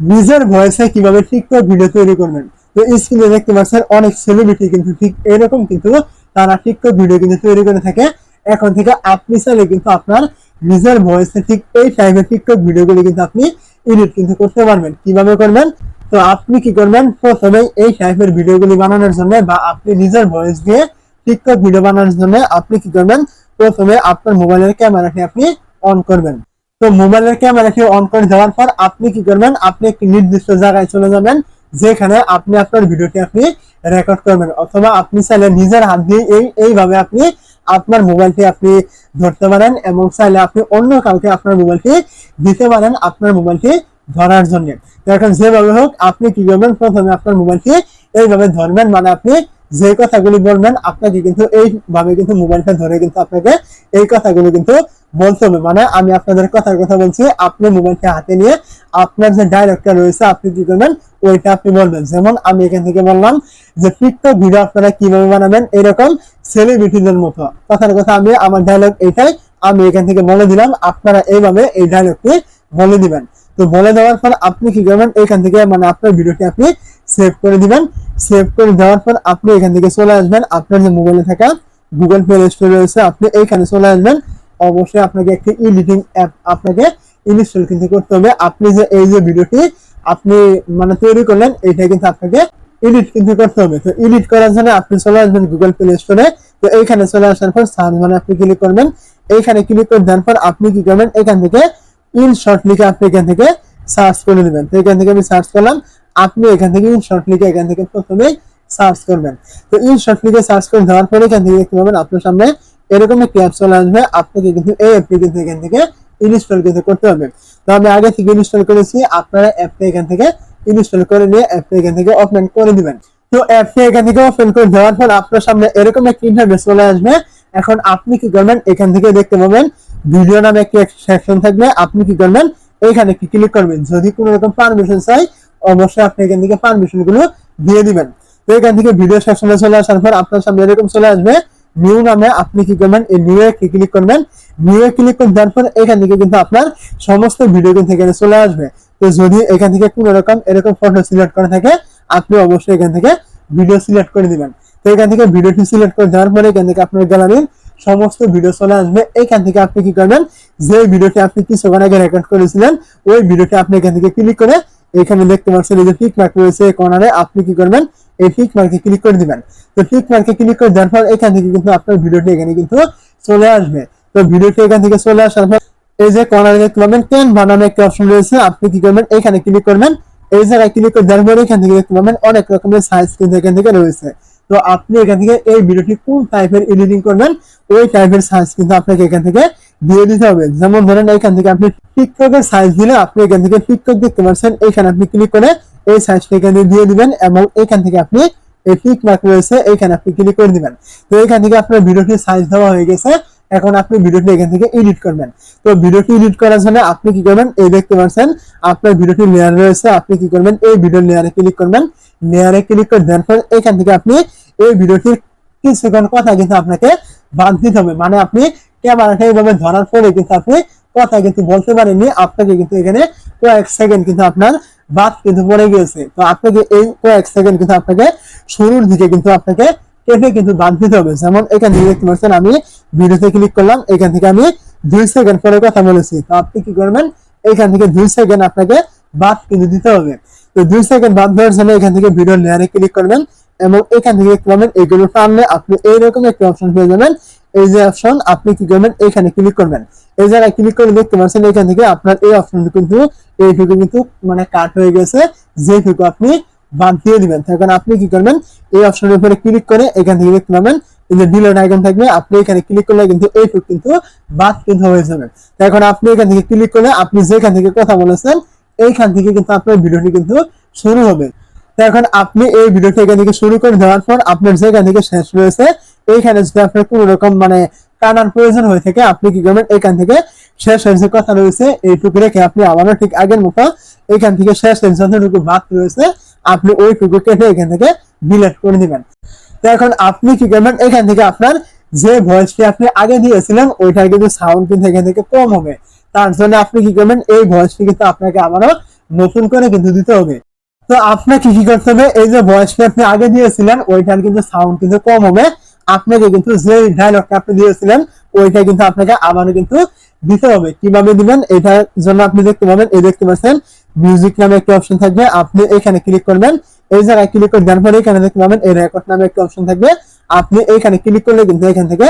নিজের ভয়েসে কীভাবে TikTok video তৈরি করবেন? তো স্ক্রিনে দেখতে পাচ্ছেন অনেক সেলিব্রিটি কিন্তু ঠিক এরকম কিন্তু তারা টিকটক ভিডিও কিন্তু তৈরি করে থাকে। এখন থেকে আপনি চাইলে কিন্তু আপনার নিজের ভয়েসে ঠিক এই টাইপের টিকটক ভিডিওগুলি কিন্তু আপনি এডিট কিন্তু করতে পারবেন। কীভাবে করবেন? তো আপনি কি করবেন? প্রথমে এই টাইপের ভিডিওগুলি বানানোর জন্য বা আপনি নিজের ভয়েস দিয়ে টিকটক ভিডিও বানানোর জন্য আপনি কি করবেন? প্রথমে আপনার মোবাইলের ক্যামেরাটি আপনি অন করবেন। তো মোবাইলের ক্যামেরাটি অন করে দেওয়ার পর আপনি কি করবেন? আপনি একটি নির্দিষ্ট জায়গায় চলে যাবেন, যেখানে আপনি আপনার ভিডিওটি আপনি রেকর্ড করবেন। অথবা আপনি চাইলে নিজের হাত দিয়ে এই এইভাবে আপনি আপনার মোবাইলটি আপনি ধরতে পারেন এবং চাইলে আপনি অন্য কাউকে আপনার মোবাইলটি দিতে পারেন আপনার মোবাইলটি ধরার জন্য। এখন যেভাবে হোক, আপনি কি করবেন? প্রথমে আপনার মোবাইলটি এইভাবে ধরবেন মানে আপনি যে কথাগুলি বলবেন, আপনাকে কিন্তু এইভাবে কিন্তু মোবাইলটা ধরে কিন্তু আপনাকে এই কথাগুলো কিন্তু বলতে হবে। মানে আমি আপনাদের কথার কথা বলছি, আপনি মোবাইলটা হাতে নিয়ে আপনার যে ডায়লগটা রয়েছে, আপনি কি করবেন, ওইটা আপনি বলবেন। যেমন আমি এখান থেকে বললাম যে টিকটক ভিডিও আপনারা কীভাবে বানাবেন, এরকম সেলিব্রিটিদের মতো। কথার কথা আমি, আমার ডায়লগ এটাই আমি এখান থেকে বলে দিলাম, আপনারা এইভাবে এই ডায়লগটি বলে দিবেন। তো বলে দেওয়ার পর আপনি কি করবেন? এখান থেকে মানে আপনার ভিডিওটি আপনি সেভ করে দিবেন। সেভ করে দেওয়ার পর আপনি এখান থেকে চলে আসবেন। আপনার যে মোবাইলে থাকা গুগল প্লে স্টোর রয়েছে, আপনি এইখানে চলে আসবেন। অবশ্যই আপনাকে একটি এডিটিং অ্যাপ আপনাকে ইনস্টল কিন্তু করতে হবে। আপনি যে এই যে ভিডিওটি আপনি মানে তৈরি করলেন, এটা কিন্তু আপনাকে এডিট কিন্তু করতে হবে। তো এডিট করার জন্য আপনি চলে আসবেন গুগল প্লে স্টোরে তো এইখানে চলে আসার পর সার্চ মানে আপনি ক্লিক করবেন। এইখানে ক্লিক করে দেওয়ার পর আপনি কি করবেন? এখান থেকে ইন শর্ট লিখে আপনি এখান থেকে সার্চ করে নেবেন তো এখান থেকে আমি সার্চ করলাম আপনি এখান থেকে ইন শর্ট লিখে এখান থেকে প্রথমেই সার্চ করবেন তো ইন শর্ট লিখে সার্চ করে দেওয়ার পরে এখান থেকে দেখতে পাবেন আপনার সামনে এরকম একটি অ্যাপ চলে আসবে আপনাকে কিন্তু এই অ্যাপটি কিন্তু এখান থেকে ইনস্টল কিন্তু করতে হবে তো আমি আগে থেকে ইনস্টল করেছি আপনারা অ্যাপটা এখান থেকে ইনস্টল করে নিয়ে অ্যাপটা এখান থেকে ওপেন করে দিবেন তো অ্যাপটা এখান থেকে ওপেন করে দেওয়ার পর আপনার সামনে এরকম একটি ইন্টারফেস চলে আসবে এখন আপনি কি করবেন এখান থেকে দেখতে পাবেন ভিডিও নামে একটি সেকশন থাকবে, আপনি কি করবেন? এখানে কি ক্লিক করবেন? যদি কোনো রকম পারমিশন চাই, অবশ্যই আপনি এখান থেকে পারমিশনগুলো দিয়ে দিবেন। তো এখান থেকে ভিডিও সেকশনে চলে আসার পর আপনার সামনে এরকম চলে আসবে নিউ নামে আপনি কি করবেন? এই নিউ এ ক্লিক করবেন? নিউ এ ক্লিক করে দেওয়ার পর এখান থেকে কিন্তু আপনার সমস্ত ভিডিও কিন্তু এখানে চলে আসবে। তো যদি এখান থেকে কোনো রকম এরকম ফটো সিলেক্ট করা থাকে, আপনি অবশ্যই এখান থেকে ভিডিও সিলেক্ট করে দিবেন। তো এখান থেকে ভিডিওটি সিলেক্ট করে দেওয়ার পরে এখান থেকে আপনার গ্যালারির সমস্ত ভিডিও চলে আসবে। এখান থেকে আপনি কি করবেন? যে ভিডিওটি আপনি কিছুক্ষণ আগে রেকর্ড করেছিলেন, ওই ভিডিওটি আপনি এখান থেকে ক্লিক করে এখানে দেখতে পাচ্ছেন এই যে টিক মার্ক রয়েছে কর্নারে আপনি কি করবেন? এই টিক মার্কে ক্লিক করে দিবেন। তো টিক মার্কে ক্লিক করে দেওয়ার পর এখান থেকে কিন্তু আপনার ভিডিওটি এখানে কিন্তু চলে আসবে। তো ভিডিওটি এখান থেকে চলে আসার পর এই যে কর্নারে দেখতে পাবেন পেন বানানো একটা অপশন রয়েছে, আপনি কি করবেন? এখানে ক্লিক করবেন। এই জায়গায় ক্লিক করে দেওয়ার পরে এখান থেকে দেখতে পাবেন, অনেক রকমের সাইজ কিন্তু এখান থেকে রয়েছে। তো আপনি এখান থেকে এই ভিডিওটি কোন টাইপের এডিটিং করবেন, ওই টাইপের সাইজ কিন্তু আপনাকে এখান থেকে দিয়ে দিতে হবে। যেমন ধরেন এখান থেকে আপনি টিকটকের সাইজ দিলে আপনি এখান থেকে টিকটক দেখতে পাচ্ছেন এখানে আপনি ক্লিক করে এই সাইজটা এখানে দিয়ে দিবেন এবং এখান থেকে আপনি এই টিক মার্ক রয়েছে এখানে আপনি ক্লিক করে দিবেন। তো এখান থেকে আপনার ভিডিওটির সাইজ দেওয়া হয়ে গেছে এখন আপনি ভিডিওটি এখান থেকে এডিট করবেন। তো ভিডিওটি এডিট করার জন্য আপনি কি করবেন? এই দেখতে পাচ্ছেন, আপনার ভিডিওটি লেয়ার রয়েছে, আপনি কি করবেন? এই ভিডিও লেয়ারে ক্লিক করবেন। লেয়ারে ক্লিক করে দেওয়ার পর এখান থেকে আপনি এই ভিডিওটির কিছুক্ষণ কথা কিন্তু আপনাকে বাদ দিতে হবে। মানে আপনি ক্যামেরাটা এইভাবে ধরার পরে কিন্তু আপনি কথা কিন্তু বলতে পারেননি। আপনাকে কিন্তু এখানে কয়েক সেকেন্ড কিন্তু আপনার বাদ কিন্তু পড়ে গিয়েছে। তো আপনাকে এই কয়েক সেকেন্ড কিন্তু আপনাকে শুরুর দিকে কিন্তু আপনাকে কেটে কিন্তু বাদ দিতে হবে। যেমন এখান দেখতে পাচ্ছেন, আমি ভিডিওতে ক্লিক করলাম, এখান থেকে আমি দুই সেকেন্ড পরে কথা বলেছি। তো আপনি কি করবেন? এখান থেকে দুই সেকেন্ড আপনাকে বাদ কিন্তু দিতে হবে। তো দুই সেকেন্ড বাদ দেওয়ার জন্য এখান থেকে ভিডিও লেয়ারে ক্লিক করবেন এবং এখান থেকে পাবেন এগুলো টানলে আপনি এইরকম একটা অপশন পেয়ে যাবেন। এই যে অপশন আপনি কি করবেন? এখানে ক্লিক করবেন। এই জায়গায় ক্লিক করে দেখতে পাচ্ছেন এখান থেকে আপনার এই অপশন কিন্তু, এই এইটুকু কিন্তু মানে কাট হয়ে গেছে। যে যেটুকু আপনি বাদ দিয়ে দিবেন। তখন আপনি কি করবেন? এই অপশনের উপরে ক্লিক করে এখান থেকে দেখতে পাবেন যে ডিলেট আইকন থাকবে, আপনি এখানে ক্লিক করলে কিন্তু এইটুকু কিন্তু বাদ কিন্তু হয়ে যাবে। এখন আপনি এখান থেকে ক্লিক করলে আপনি যেখান থেকে কথা বলেছেন, এইখান থেকে কিন্তু আপনার ভিডিওটি কিন্তু শুরু হবে। এখন আপনি এই ভিডিওটি এখান থেকে শুরু করে দেওয়ার পর আপনার যেখান থেকে শেষ রয়েছে এইখানে যদি আপনার কোনো রকম মানে কানার প্রয়োজন হয়ে থাকে, আপনি কি করবেন? এখান থেকে শেষ যে কথা রয়েছে, এইটুকু রেখে আপনি আবারও ঠিক আগের মতো এখান থেকে শেষ যতটুকু বাদ রয়েছে, আপনি ওইটুকু কেটে এখান থেকে ডিলেট করে দিবেন। তো এখন আপনি কি করবেন? এখান থেকে আপনার যে ভয়েসটি আপনি আগে দিয়েছিলেন, ওইটার কিন্তু সাউন্ড কিন্তু এখান থেকে কম হবে। তার জন্য আপনি কি করবেন? এই ভয়েসটি কিন্তু আপনাকে আবারও নতুন করে কিন্তু দিতে হবে। তো আপনাকে কি করতে হবে? এই যে ভয়েসটা আপনি আগে দিয়েছিলেন, ওইটার কিন্তু সাউন্ড কিন্তু কম হবে। আপনাকে কিন্তু যে ডায়লগটা আপনি দিয়েছিলেন, ওইটা কিন্তু আপনাকে আবারও কিন্তু দিতে হবে। কীভাবে দিবেন? এটার জন্য আপনি দেখতে পাবেন, এই দেখতে পাচ্ছেন মিউজিক নামে একটা অপশন থাকবে। আপনি এখানে ক্লিক করবেন এই জায়গায় ক্লিক করে দেওয়ার পরে এখানে দেখতে পাবেন এই রেকর্ড নামে একটা অপশন থাকবে। আপনি ক্লিক করলে কিন্তু এখান থেকে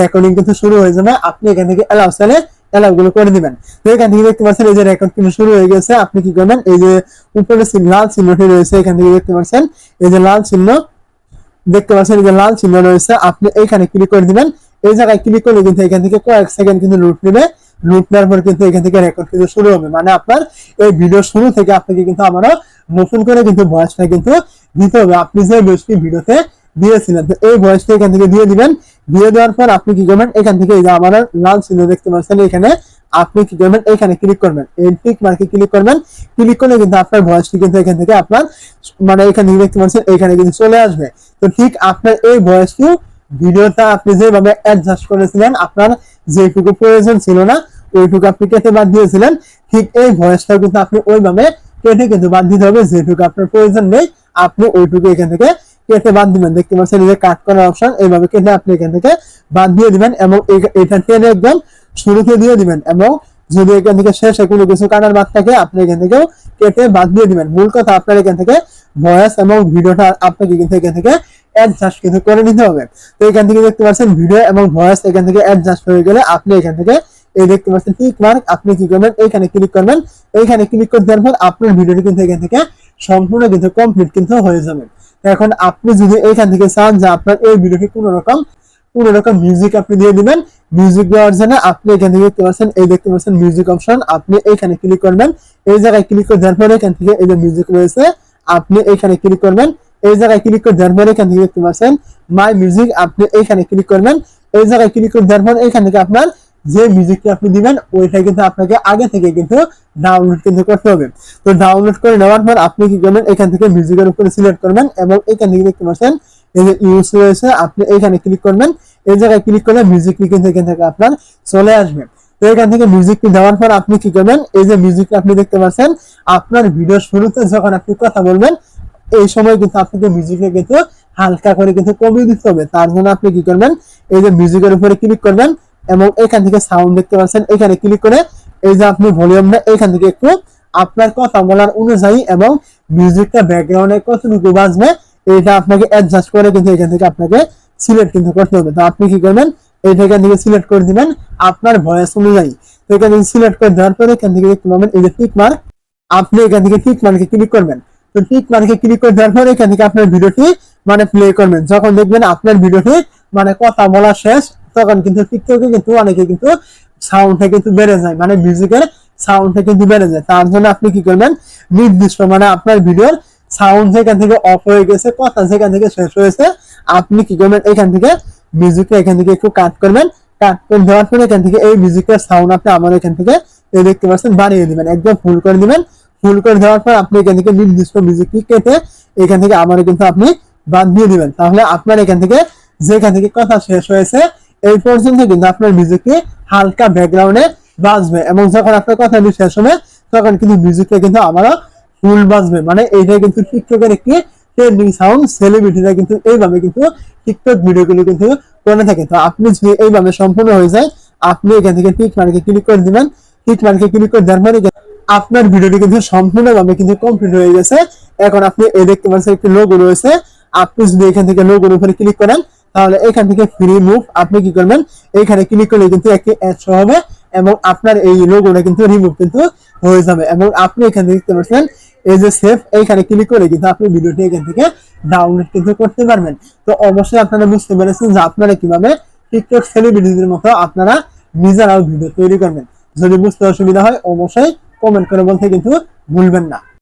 রেকর্ডিং কিন্তু শুরু হয়ে যাবে। আপনি এখান থেকে অ্যালাউ চাইলে অ্যালাউ গুলো করে দিবেন। তো এখান থেকে দেখতে পাচ্ছেন এই যে রেকর্ড কিন্তু শুরু হয়ে গেছে। আপনি কি করবেন? এই যে উপরে লাল চিহ্নটি রয়েছে, এখান থেকে দেখতে পাচ্ছেন এই যে লাল চিহ্ন। দেখতে পাচ্ছেন যে লাল চিহ্ন রয়েছে। আপনি এখানে ক্লিক করে দিবেন। এই জায়গায় ক্লিক করলে কিন্তু এখান থেকে কয়েক সেকেন্ড কিন্তু লুট নেবে। লুট নেওয়ার পর কিন্তু এখান থেকে রেকর্ড কিন্তু শুরু হবে। মানে আপনার এই ভিডিও শুরু থেকে আপনাকে কিন্তু আমারও নতুন করে কিন্তু ভয়েসটা কিন্তু দিতে হবে। আপনি যে ভয়েসটি ভিডিওতে দিয়েছিলেন, তো এই ভয়েসটা এখান থেকে দিয়ে দিবেন। দিয়ে দেওয়ার পর আপনি কি করবেন? এখান থেকে এই যে আমার লাল চিহ্ন দেখতে পাচ্ছেন, এখানে আপনি কি করবেন? এখানে ক্লিক করবেন। এই টিক মার্কে ক্লিক করবেন। ক্লিক করলে কিন্তু আপনার ভয়েসটি কিন্তু এখান থেকে আপনার মানে এখান দেখতে পাচ্ছেন, এখানে কিন্তু চলে আসবে। তো ঠিক আপনার এই ভয়েসটিও ভিডিওটা আপনি যেভাবে অ্যাডজাস্ট করেছিলেন, আপনার যেটুকু প্রয়োজন ছিল না, ওইটুকু আপনি কেটে বাদ দিয়েছিলেন। ঠিক এই ভয়েসটাও কিন্তু আপনি ওইভাবে কেটে কিন্তু বাদ দিতে হবে, যেটুকু আপনার প্রয়োজন নেই, আপনি ওইটুকু এখান থেকে কেটে বাদ দিবেন। দেখতে পাচ্ছেন যে কাট করার অপশন, এইভাবে কেটে আপনি এখান থেকে বাদ দিয়ে দিবেন এবং এটা টেনে একদম শুরুতে দিয়ে দিবেন এবং যদি এখান থেকে শেষে কোনো কিছু কাটার বাদ থাকে, আপনি এখান থেকেও কেটে বাদ দিয়ে দিবেন। মূল কথা আপনার এখান থেকে ভয়েস এবং ভিডিওটা আপনাকে এখান থেকে অ্যাডজাস্ট কিন্তু করে নিতে হবে। তো এখান থেকে দেখতে পাচ্ছেন ভিডিও এবং ভয়েস এখান থেকে অ্যাডজাস্ট হয়ে গেলে আপনি এখান থেকে এই দেখতে পাচ্ছেন টিক মার্ক আপনি কি করবেন? এইখানে ক্লিক করবেন। এইখানে ক্লিক করে দেওয়ার পর আপনার ভিডিওটি কিন্তু এখান থেকে সম্পূর্ণ কিন্তু কমপ্লিট কিন্তু হয়ে যাবে। এখন আপনি যদি এইখান থেকে চান যে আপনার এই ভিডিওটি কোনো রকম কোনো রকম মিউজিক আপনি দিয়ে দিবেন মিউজিক দেওয়ার জন্য আপনি এখান থেকে দেখতে পাচ্ছেন, এই দেখতে পাচ্ছেন মিউজিক অপশন আপনি এইখানে ক্লিক করবেন। এই জায়গায় ক্লিক করে দেওয়ার পরে এখান থেকে এই যে মিউজিক রয়েছে আপনি এইখানে ক্লিক করবেন। এই জায়গায় ক্লিক করে দেওয়ার পরে এখান থেকে দেখতে পাচ্ছেন মাই মিউজিক আপনি এইখানে ক্লিক করবেন। এই জায়গায় ক্লিক করে দেওয়ার পর এখান থেকে আপনার যে মিউজিকটি আপনি দিবেন, ওইটা কিন্তু আপনাকে আগে থেকে কিন্তু ডাউনলোড কিন্তু করতে হবে। তো ডাউনলোড করে নেওয়ার পর আপনি কি করবেন? এখান থেকে মিউজিকের উপরে সিলেক্ট করবেন এবং এখান থেকে দেখতে পাচ্ছেন, এই যে ইউজ রয়েছে, আপনি এখানে ক্লিক করবেন। এই জায়গায় ক্লিক করলে মিউজিকটি কিন্তু এখান থেকে আপনার চলে আসবে। এখান থেকে মিউজিকটি দেওয়ার পর আপনি কি করবেন? এই যে মিউজিকটা আপনি দেখতে পাচ্ছেন, আপনার ভিডিও শুরুতে যখন আপনি কথা বলবেন, এই সময় কিন্তু আপনাকে মিউজিকে কিন্তু হালকা করে কিন্তু কমিয়ে দিতে হবে। তার জন্য আপনি কি করবেন? এই যে মিউজিকের উপরে ক্লিক করবেন এবং এখান থেকে সাউন্ড দেখতে পাচ্ছেন। এখানে ক্লিক করে এই যে আপনি ভলিউমটা এখান থেকে একটু আপনার কথা বলার অনুযায়ী এবং মিউজিকটা ব্যাকগ্রাউন্ডে কতটুকু বাজবে, এটা আপনাকে অ্যাডজাস্ট করে কিন্তু এখান থেকে আপনাকে সিলেক্ট কিন্তু করতে হবে। তো আপনি কি করবেন? এইটা এখান থেকে সিলেক্ট করে দিবেন আপনার ভয়েস অনুযায়ী। এখান থেকে সিলেক্ট করে দেওয়ার পরে এখান থেকে দেখতে পাবেন এই যে টিক মার্ক আপনি এখান থেকে টিক মার্কে ক্লিক করবেন। তো টিক মার্কে ক্লিক করে দেওয়ার পরে এখান থেকে আপনার ভিডিওটি মানে প্লে করবেন। যখন দেখবেন আপনার ভিডিওটি মানে কথা বলা শেষ, তখন কিন্তু টিকটকে কিন্তু অনেকে কিন্তু সাউন্ডটা কিন্তু বেড়ে যায়। মানে মিউজিকের সাউন্ডটা কিন্তু বেড়ে যায়। তার জন্য আপনি কি করবেন? নির্দিষ্ট মানে আপনার ভিডিওর সাউন্ড যেখান থেকে অফ হয়ে গেছে, কথা যেখান থেকে শেষ হয়েছে, আপনি কি করবেন? এখান থেকে মিউজিকটা এখান থেকে একটু কাট করবেন কাট করে দেওয়ার পরে এখান থেকে এই মিউজিকের সাউন্ড আপনি আমার এখান থেকে দেখতে পাচ্ছেন একদম ফুল করে ফুল করে দেওয়ার পর আপনি এখান থেকে নির্দিষ্ট মিউজিকটি কেটে এখান থেকে কিন্তু আপনি বাদ দিয়ে তাহলে আপনার এখান থেকে যেখান থেকে কথা শেষ হয়েছে, এই পর্যন্ত কিন্তু আপনার মিউজিকটি হালকা ব্যাকগ্রাউন্ডে বাজবে এবং যখন আপনার কথাটি শেষ হবে, তখন কিন্তু মিউজিকটা কিন্তু আমারও ফুল বাজবে। মানে এইটা কিন্তু টিকটকের একটি ট্রেন্ডিং সাউন্ড সেলিব্রিটিরা কিন্তু এইভাবে কিন্তু টিকটক ভিডিওগুলো কিন্তু করে থাকে। তো আপনি যদি এইভাবে সম্পূর্ণ হয়ে যায়, আপনি এখান থেকে টিক মার্কে ক্লিক করে দিবেন। টিক মার্কে ক্লিক করে দেওয়ার পরে আপনার ভিডিওটি কিন্তু সম্পূর্ণভাবে কিন্তু কমপ্লিট হয়ে গেছে। এখন আপনি এই দেখতে পাচ্ছেন একটি লোগো রয়েছে। আপনি যদি এখান থেকে লোগোর উপরে ক্লিক করেন, তাহলে এখান থেকে ফ্রি মুভ আপনি কি করবেন? এখানে ক্লিক করলে কিন্তু একটি অ্যাড শো হবে এবং আপনার এই লোগোটা কিন্তু রিমুভ কিন্তু হয়ে যাবে। এবং আপনি এখান দেখতে পাচ্ছেন, এই যে সেভ এইখানে ক্লিক করে কিন্তু আপনি ভিডিওটি এখান থেকে ডাউনলোড কিন্তু করতে পারবেন। তো অবশ্যই আপনারা বুঝতে পেরেছেন যে আপনারা কীভাবে টিকটক সেলিব্রিটিদের মতো আপনারা নিজেরাও ভিডিও তৈরি করবেন। যদি বুঝতে অসুবিধা হয়, অবশ্যই কমেন্ট করে বলতে কিন্তু ভুলবেন না।